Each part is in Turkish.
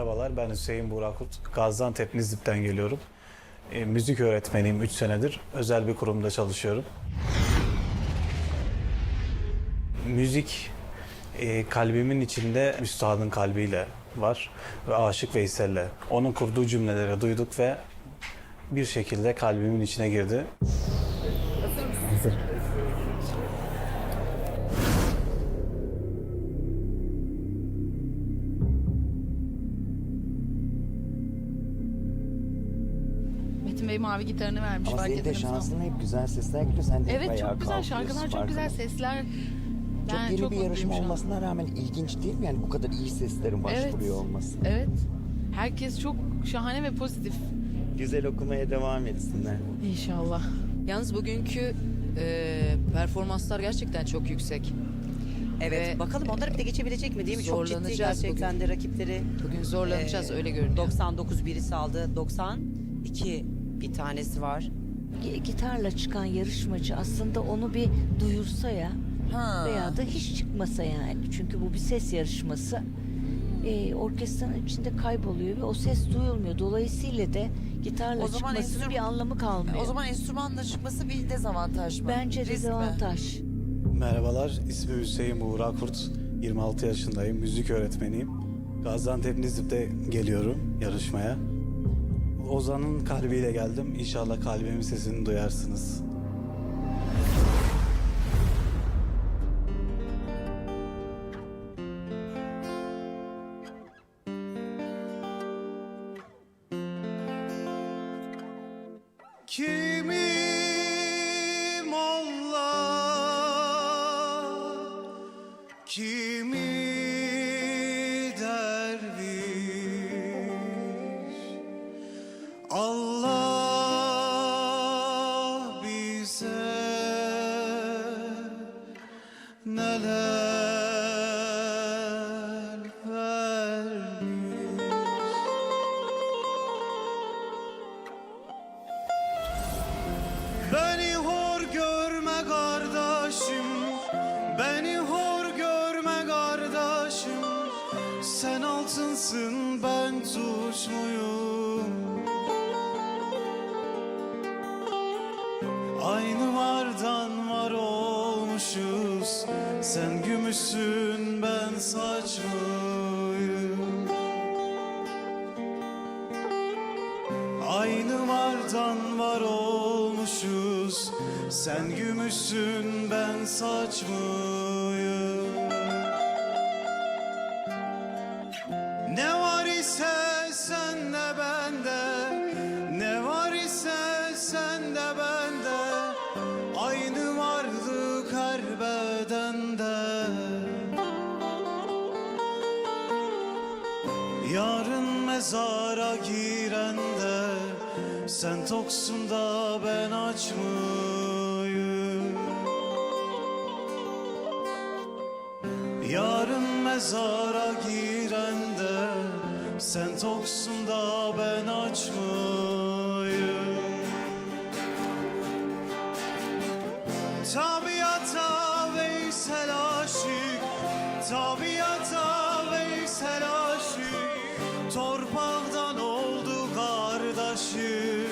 Merhabalar, ben Hüseyin Burakut. Gaziantep Nizip'ten geliyorum. E, müzik öğretmeniyim 3 senedir. Özel bir kurumda çalışıyorum. Müzik e, kalbimin içinde üstadın kalbiyle var ve Aşık Veysel'le. Onun kurduğu cümleleri duyduk ve bir şekilde kalbimin içine girdi. Metin Bey mavi gitarını vermiş Ama fark senin de şansın hep güzel sesler geliyor. Sen de hep Evet ayağa çok güzel kalkıyorsun, şarkılar çok güzel farkında. sesler. Çok Ben yeni çok bir mutluyum yarışma şu an. olmasına rağmen ilginç değil mi? Yani bu kadar iyi seslerin başvuruyor olması. Evet. Herkes çok şahane ve pozitif. Güzel okumaya devam etsinler. İnşallah. Yalnız bugünkü e, performanslar gerçekten çok yüksek. Evet Ve- bakalım onlar bir de geçebilecek mi değil mi? Çok ciddi Zorlanacağız gerçekten de rakipleri. Bugün zorlanacağız Ee, öyle görünüyor. 99 birisi aldı. 92 bir tanesi var. Gi- gitarla çıkan yarışmacı aslında onu bir duyursa ya Ha. veya da hiç çıkmasa yani. Çünkü bu bir ses yarışması. Ee, orkestranın içinde kayboluyor ve o ses duyulmuyor. Dolayısıyla da gitarla O zaman çıkmasının enstrüman- bir anlamı kalmıyor. O zaman enstrümanla çıkması bir dezavantaj mı? Bence Risk mi? dezavantaj. Merhabalar, ismim Hüseyin Buğrakurt. 26 yaşındayım, müzik öğretmeniyim. Gaziantep Nizip'te geliyorum yarışmaya. Ozan'ın kalbiyle geldim. İnşallah kalbimin sesini duyarsınız. Kimim Allah Kimi neler vermiş? Beni hor görme kardeşim Beni hor görme kardeşim. Sen altınsın ben tuş muyum Sen gümüşsün ben saç mıyım Aynı vardan var olmuşuz. Sen gümüşsün ben saç Yarın mezara girende Sen toksun da ben aç Yarın mezara girende Sen toksun da ben aç Tabiata Veysel aşık Tabiata Veysel aşık Torpaktan oldu kardeşim.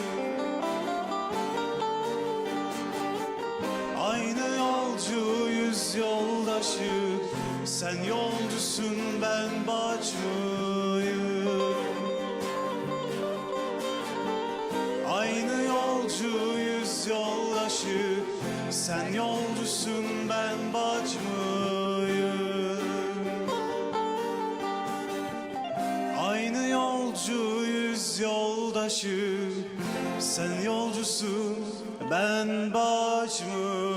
Aynı yolcuyuz yoldaşı Sen yolcusun ben bacıyım. Aynı yolcuyuz yoldaşı Sen yolcusun ben bacıyım yoldaşı Sen yolcusun ben baş mıyım